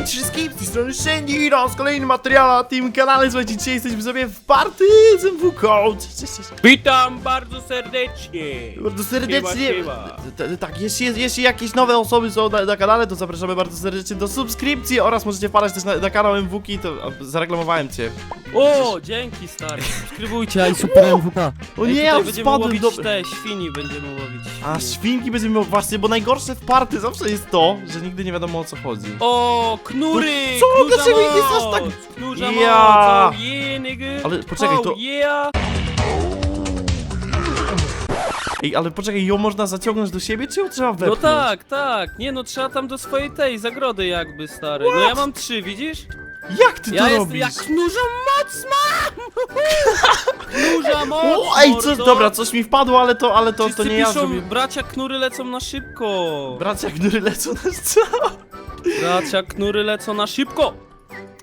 Cześć wszystkim, z tej strony Shandy, raz kolejny materiał na tym kanale. Słuchajcie, dzisiaj jesteśmy sobie w party z MW Code. Cześć, cześć. Witam bardzo serdecznie! Bardzo serdecznie. Siema, siema. T- t- Tak, jeśli, jeśli jakieś nowe osoby są na, na kanale, to zapraszamy bardzo serdecznie do subskrypcji oraz możecie wpadać też na, na kanał MWki, to a, zareklamowałem cię. O, dzięki stary, subskrybujcie, aj super MWK. O nie, ja będziemy łowić do... te świni będziemy łowić. A świnie. świnki będziemy miał właśnie, bo najgorsze w party zawsze jest to, że nigdy nie wiadomo o co chodzi. O, knury! Co? Knurza Dlaczego ich jest aż tak- Knurza Ja. moc! Oh yeah, nigga! Ale poczekaj, oh, to- yeah! Ej, ale poczekaj, ją można zaciągnąć do siebie, czy ją trzeba No wepchnąć? tak, tak, nie no, trzeba tam do swojej tej zagrody jakby, stary. No ja mam trzy, widzisz? Jak ty Ja to jestem robisz? jak knurza moc mam! knurza moc, O, ej, co, mordo. dobra, coś mi wpadło, ale to, ale to, Wszyscy to nie ja piszą, zrobię. bracia knury lecą na szybko. Bracia, który lecą na co? Bracia knury lecą na szybko.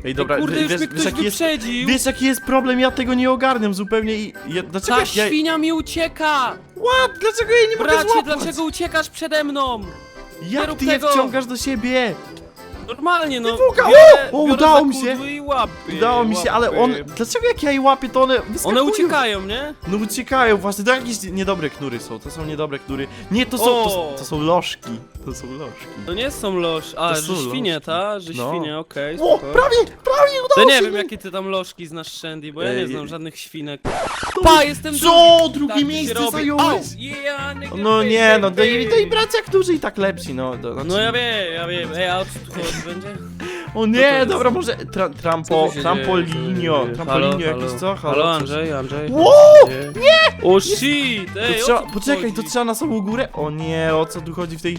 Ej, dobra, Ej, kurde, już wiesz, mnie wiesz, ktoś jaki jest, wyprzedził. wiesz jaki jest problem, ja tego nie ogarniam zupełnie i... Ja, dlaczego Ta ja... świnia mi ucieka! What? Dlaczego jej nie mogę Bracie, złapać? dlaczego uciekasz przede mną? Jak rób ty je tego? wciągasz do siebie? Normalnie, no. Biorę- O, udało mi się. kudły I łapy, Udało mi się, ale on... Dlaczego jak ja je łapię, to one wyskakują? One uciekają, nie? No uciekają właśnie, to jakieś niedobre knury są, to są niedobre knury. Nie, to są, to, to są lożki. To są lożki. To nie są loż. A, To że są świnie, lożki. ta? Że No. świnie, okej. O, spoko. prawie, prawie udało To się! nie wiem, jakie ty tam lożki znasz, Shandy, bo ja nie Ej, znam żadnych świnek. Pa, jestem Co? drugi! Drugie Tak miejsce robi. zająłeś? Au, yeah, nigga, No nie, no to i, to i baby. bracia, którzy i tak lepsi, no. To, znaczy... No ja wiem, ja wiem. Ej, a o co tu chodzi będzie? O to nie, jest? dobra, może tra, trampo, Co tu się trampolinio, dzieje? trampolinio Halo, jakieś co? halo, Halo, coś? Andrzej, Andrzej. Wow! Nie! O shit! To Ej, trzeba, co tu poczekaj, to chodzi? trzeba na samą górę? O nie, o co tu chodzi w tej...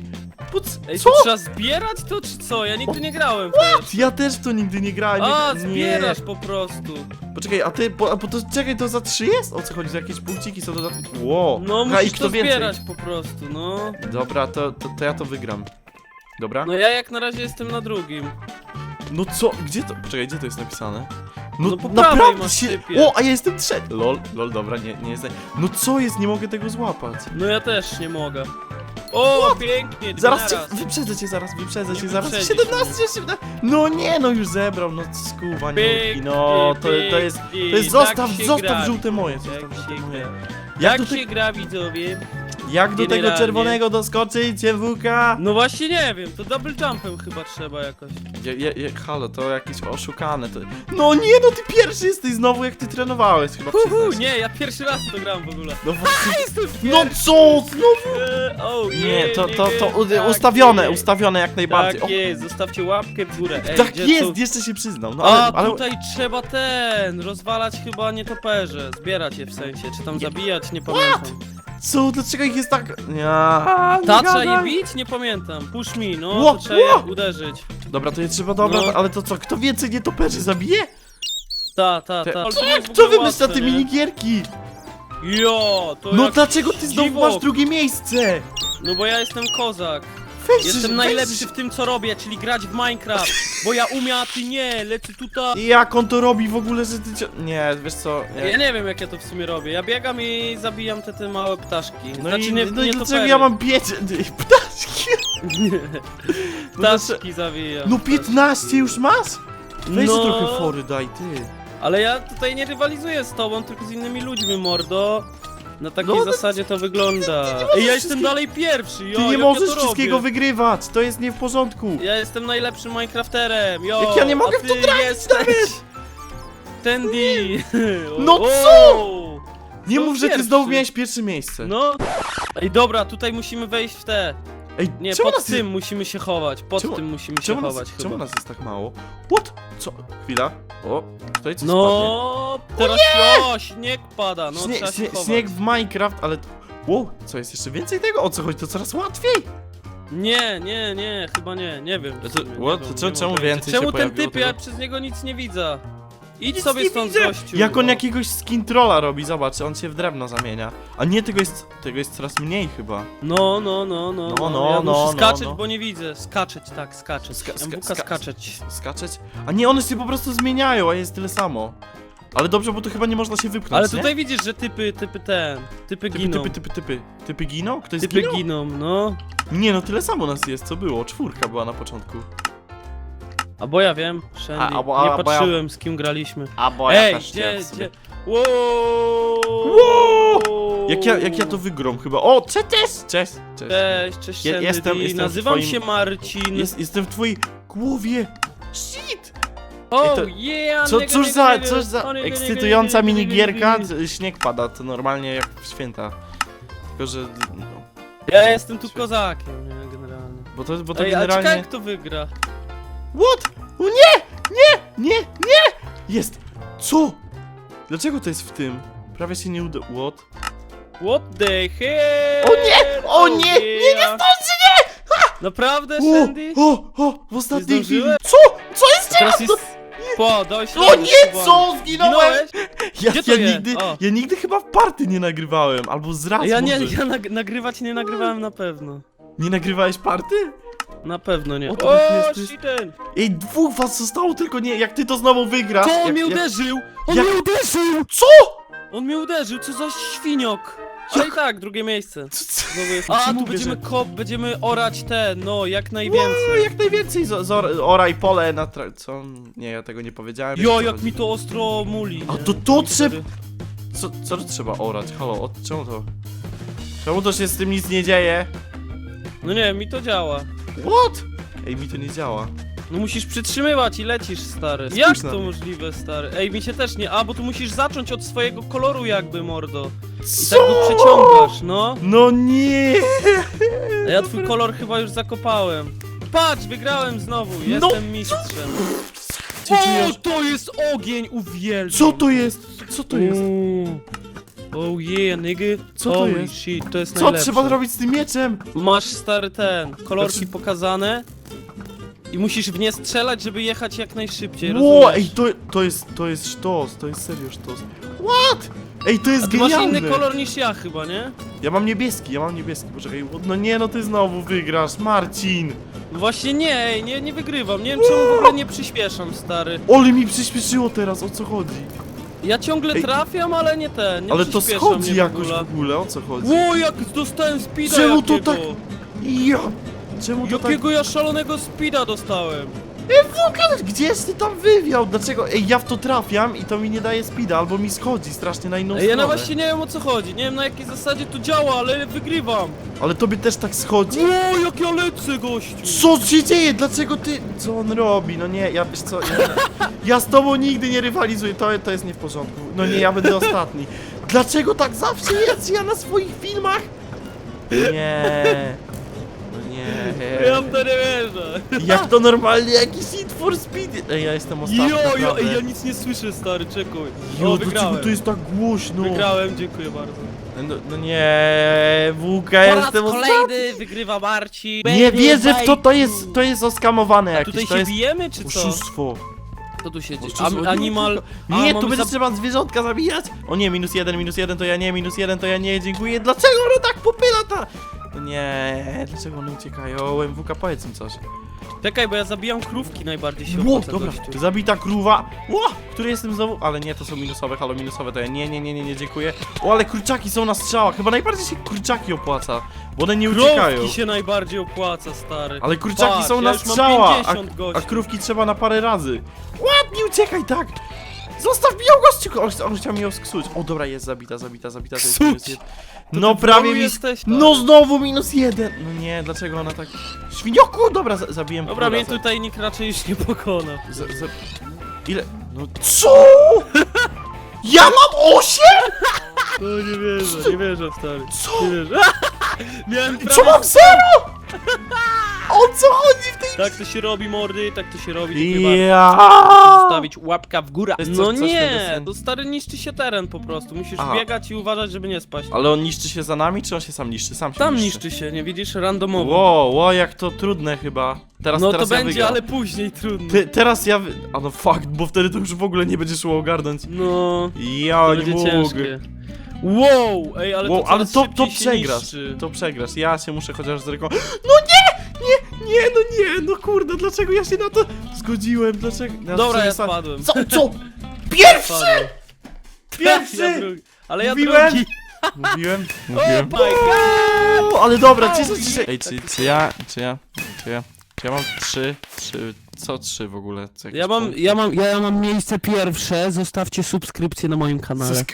Puc, Ej, co? to trzeba zbierać to czy co? Ja nigdy nie grałem w to. Ja też w to nigdy nie grałem. A, nie, zbierasz po prostu. Poczekaj, a ty, bo, a, bo to, czekaj, to za trzy jest? O co chodzi, to jakieś punkciki są dodatkowe? Wow, No i musisz kto to więcej? zbierać po prostu, no. Dobra, to, to, to ja to wygram. Dobra? No ja jak na razie jestem na drugim. No co, gdzie to, poczekaj, gdzie to jest napisane? No, No po prawej naprawdę masz się... typie. O, a ja jestem trzeci! Lol, lol, dobra, nie, nie jestem... No co jest, nie mogę tego złapać. No ja też nie mogę. O, pięknie, dwa Zaraz cię, wyprzedzę cię, zaraz wyprzedzę Nie cię, zaraz. wyprzedzisz 17, 18. No nie, no już zebrał, no skuwa, nie. Pięknie, No, to, to jest, to pięknie, jest, zostaw, tak się zostaw gra. żółte moje, Jak zostaw żółte się moje. gra. Jak Jak te, się gra, widzowie? Jak do tego generalnie? czerwonego doskoczyć, CWK? No właśnie nie wiem, to double jumpem chyba trzeba jakoś. Je, je, je, halo, to jakieś oszukane, to... No nie, no ty pierwszy jesteś znowu, jak ty trenowałeś, chyba Uhu, przyznasz. nie, ja pierwszy raz to gram w ogóle. No właśnie, Jestem no co, znowu? E, oh, Nie, to, to, to u, tak ustawione, jest. ustawione jak najbardziej. Tak jest, zostawcie łapkę w górę. Ej, tak gdzie jest, tu- jeszcze się przyznał, no ale... A, ale... tutaj trzeba ten, rozwalać chyba nietoperze, zbierać je w sensie, czy tam zabijać, nie pamiętam. Co, dlaczego ich jest tak... Nie, nie Ta trzeba je gadaj. bić? Nie pamiętam. Push me, no, Ło, to trzeba ło. je uderzyć. Dobra, to je trzeba, dobra, No. ale to co, kto więcej nietoperzy zabije? Ta, ta, Te- ta. Ale Co, to jak jest w kto ogóle wymyśla łatwe, te nie? minigierki? Jo, to No jak dlaczego ty znowu dziwo. masz drugie miejsce? No bo ja jestem kozak. Weź, Jestem weź- najlepszy w tym co robię, czyli grać w Minecraft. Bo ja umiem, a ty nie, lecę tutaj. Jak on to robi w ogóle, że ty... cio- Nie, wiesz co... Ja Nie. wiem jak ja to w sumie robię. Ja biegam i zabijam te, te małe ptaszki. No znaczy i, nie, no nie i dlaczego ja mam pięć... Ptaszki? No, Ptaszki zawijam. no 15 już masz? Weź No. trochę fory daj, ty. Ale ja tutaj nie rywalizuję z tobą, tylko z innymi ludźmi, mordo. Na takiej No, no, zasadzie to wygląda. możesz Ej, ja jestem wszystkie- dalej pierwszy, jo, Ty nie jak możesz ja to wszystkiego robię? wygrywać, to jest nie w porządku. Ja jestem najlepszym Minecrafterem, jo! Jak ja nie mogę a w to ty trafić jesteś... nawet. Tandy! No co? Nie no mów, że ty pierwszy. znowu miałeś pierwsze miejsce. No. Ej, dobra, tutaj musimy wejść w te. Ej, Nie, czemu pod nas tym musimy się chować, pod Czemu- tym musimy się Czemu nas, chować czemu nas jest tak mało? What? Co? Chwila. O, tutaj coś spadnie. No, teraz o, śnieg pada, no trzeba się chować. śnieg w Minecraft, ale... Wow, co jest jeszcze więcej tego? O co chodzi? To coraz łatwiej! Nie, nie, nie, chyba nie, nie wiem. w To- sumie, nie what? wiem, To nie czemu więcej się Czemu ten pojawiło typ, ja tego? przez niego nic nie widzę. Idź Nic sobie nie stąd, widzę. gościu. Jak on no. jakiegoś skin trolla robi, zobacz, on się w drewno zamienia. A nie, tego jest, tego jest coraz mniej chyba. No, no, no, no, No, no, ja no, muszę no, skaczeć, no. bo nie widzę. Skaczeć, tak, skaczeć. Ska- ska- ska- skaczeć. Skaczeć? A nie, one się po prostu zmieniają, a jest tyle samo. Ale dobrze, bo tu chyba nie można się wypchnąć, Ale nie? tutaj widzisz, że typy, typy ten, typy Typy, giną. typy, typy, typy. Typy giną? Ktoś Typy zginął? giną, no. Nie no, tyle samo nas jest, co było. Czwórka była na początku. A bo ja wiem, Shandy, A- a bo- a- nie bo ja- patrzyłem z kim graliśmy. A bo Ej, też gdzie, nie sumie. gdzie? Wow! Wow! Jak ja, jak ja to wygram chyba? O, cześć, cześć! Cześć, cześć. Cześć, cześć Je- Shandy, jestem- jestem nazywam twoim- się Marcin. Jest, jestem w twojej głowie. Shit! Oh to- yeah! Co, nigga, cóż nigga, za, nigga. cóż za O, nigga, nigga, ekscytująca nigga, nigga, minigierka. nigga. Śnieg pada, to normalnie jak w święta. Tylko, że... No, Ja jestem tu kozakiem, nie, generalnie. bo to, bo to Ej, a ciekawe generalnie... kto wygra. What? O nie! Nie! Nie! Nie! Jest! Co? Dlaczego to jest w tym? Prawie się nie uda... What? What the hell? O nie! O nie! Nie, nie yeah. zdąży, nie! Naprawdę, O, Shandy? o, o! W ostatniej Nie chwili... Co? Co jest Teraz teraz? jest... Po, dałeś O radę, nie, chyba. co? Zginąłem! Zginąłeś? Ja, Gdzie to ja, jest? nigdy, O. ja nigdy chyba w party nie nagrywałem, albo z raz Ja nie, może. ja nag nagrywać nie nagrywałem na pewno. Nie nagrywałeś party? Na pewno nie. O, to jest- shiten! Ej, dwóch was zostało, tylko nie, jak ty to znowu wygrasz. Co on jak, mnie jak... uderzył? On jak- mnie uderzył! Co? On mnie uderzył, co za świniok! Ale i tak, drugie miejsce. Co- co- Znowu jest... Ci A, tu mówię, będziemy że- kop, będziemy orać te, no, jak najwięcej. jak najwięcej z, z or, oraj pole na tra... Co? Nie, ja tego nie powiedziałem. Jo, jak mi to ostro muli. A nie? to to I trzeba... Co, co trzeba orać? Halo, o, czemu to? Czemu to się z tym nic nie dzieje? No nie, mi to działa. What? Ej, mi to nie działa. No musisz przytrzymywać i lecisz, stary. Spójrz Jak na to mnie. możliwe, stary? Ej, mi się też nie... A, bo tu musisz zacząć od swojego koloru jakby, mordo. I Co? tak go przeciągasz, no. No nie! A ja twój kolor chyba już zakopałem. Patrz, wygrałem znowu, No. jestem mistrzem. O, czujesz? to jest ogień, uwielbiam. Co to jest? Co to jest? Uuu. Oh yeah, nigga. Co to Holy jest? shit, to jest Co najlepsze. trzeba zrobić z tym mieczem? Masz stary ten, kolorki Znaczy- pokazane i musisz w nie strzelać, żeby jechać jak najszybciej, Ło, rozumiesz? ej, to, to jest, to jest sztos, to jest serio sztos. What? Ej, to jest A ty masz genialne. inny kolor niż ja chyba, nie? Ja mam niebieski, ja mam niebieski, poczekaj. No nie, no ty znowu wygrasz, Marcin. No Właśnie nie, ej, nie, nie wygrywam, nie wiem czemu w ogóle nie przyspieszam, stary. Ole mi przyspieszyło teraz, o co chodzi? Ja ciągle Ej. trafiam, ale nie ten, nie Ale to schodzi jakoś w ogóle, o co chodzi? Ło, jak dostałem speeda Czemu to jakiego. tak- Ja... Czemu to tak... Jakiego ja szalonego speeda dostałem? Ale Gdzieś ty tam wywiał? Dlaczego? Ej, ja w to trafiam i to mi nie daje speeda, albo mi schodzi strasznie na inną Ej, ja stronę. na właśnie nie wiem o co chodzi, nie wiem na jakiej zasadzie to działa, ale wygrywam. Ale tobie też tak schodzi? Ło, jak ja lecę, gościu. Co się dzieje? Dlaczego ty... Co on robi? No nie, ja wiesz co... Ja, ja z tobą nigdy nie rywalizuję, to, to jest nie w porządku. No nie, ja będę ostatni. Dlaczego tak zawsze jest? Ja na swoich filmach? Nie... No nie... Ja w to nie wierzę. Jak to normalnie jakiś Need for Speed? Ej, ja jestem ostatni, Jo, jo, naprawdę. ej, ja nic nie słyszę, stary, czekaj. Jo, O, dlaczego wygrałem. to jest tak głośno? Wygrałem, dziękuję bardzo. No, no nie, Wuka, ja jestem ostatni. wygrywa Marci. Nie wierzę w to, to jest, to jest oskamowane jakieś, Tutaj to się jest bijemy, czy co? oszustwo. Co tu się dzieje? Oszustwo. Am- Animal... A, Nie, mamy tu będzie trzeba zwierzątka zabijać. O nie, minus jeden, minus jeden, to ja nie, minus jeden, to ja nie, dziękuję. Dlaczego ona tak popyla ta? No nie, dlaczego one uciekają? MWK, powiedz im coś. Czekaj, bo ja zabijam krówki najbardziej się Ło, opłaca, dobra, gościu. zabita krówa. Ło, który jestem znowu? Ale nie, to są minusowe, halo, minusowe, to ja nie, nie, nie, nie, nie, dziękuję. O, ale kurczaki są na strzałach, chyba najbardziej się kurczaki opłaca, bo one nie uciekają. Krówki się najbardziej opłaca, stary. Ale kurczaki Patrz, są ja na już mam strzała, 50 a, a krówki trzeba na parę razy. Ładnie uciekaj, tak! Zostaw mi ją gościu! On, on chciał mi ją sksuć. O dobra, jest zabita, zabita, zabita. To jest Ksuć? minus jeden. To No ty prawie mi... jesteś, tak. No znowu minus jeden! No nie, dlaczego ona tak... Świnioku! Dobra, za, zabiłem Dobra, mnie za- tutaj nikt raczej już nie pokona. za, za... Ile? No co? Ja mam osiem? No nie wierzę, nie wierzę, stary. Co? Nie wierzę. Miałem Co prawie... mam zero? O co chodzi w tej... Tak to się robi, mordy, tak to się robi. Dziękuję bardzo. Ja. Zostawić łapka w górę. To jest No coś- nie, tego to stary niszczy się teren po prostu. Musisz Aha. biegać i uważać, żeby nie spaść. Ale on niszczy się za nami, czy on się sam niszczy? Sam się Tam niszczy. niszczy się, nie widzisz? Randomowo. Ło, ło, jak to trudne chyba. Teraz, no to teraz ja będzie, wygram. ale później trudno. Ty, teraz ja... Wy... A no fakt, bo wtedy to już w ogóle nie będzie szło ogarnąć. No, Ja to nie będzie mogę. ciężkie. Wow, ej, ale Wow, to ale coraz to, to szybciej się przegrasz. niszczy. To przegrasz. Ja się muszę chociaż z ręką... No nie! Nie, nie, no nie, no kurde, dlaczego ja się na to zgodziłem? Dlaczego... Ja Dobra, ja spadłem. Co? Co? Pierwszy! Spadłem. Pierwszy! Ja drugi. Ale ja Mówiłem? drugi. Mówiłem? Oh Mówiłem? my god! Ale dobra, cieszę się. Ej, czy, czy ja, czy ja, czy ja, Ja mam trzy, trzy, co trzy w ogóle? Co, Ja mam, ja mam, ja mam miejsce pierwsze, zostawcie subskrypcję na moim kanale.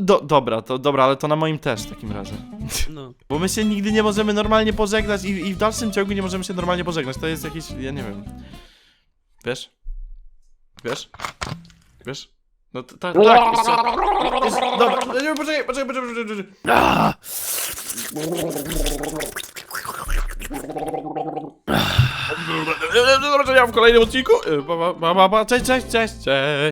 Do, dobra, to dobra, ale to na moim też w takim razie. No. Bo my się nigdy nie możemy normalnie pożegnać i, i w dalszym ciągu nie możemy się normalnie pożegnać. To jest jakieś, ja nie wiem. Wiesz? Wiesz? Wiesz? No to, ta, tak, jeszcze, jeszcze, dobra, nie, poczekaj, poczekaj, poczekaj, poczekaj, poczekaj. Ah! Do zobaczenia w kolejnym odcinku. Pa, pa, pa, pa. Cześć, cześć, cześć, cześć.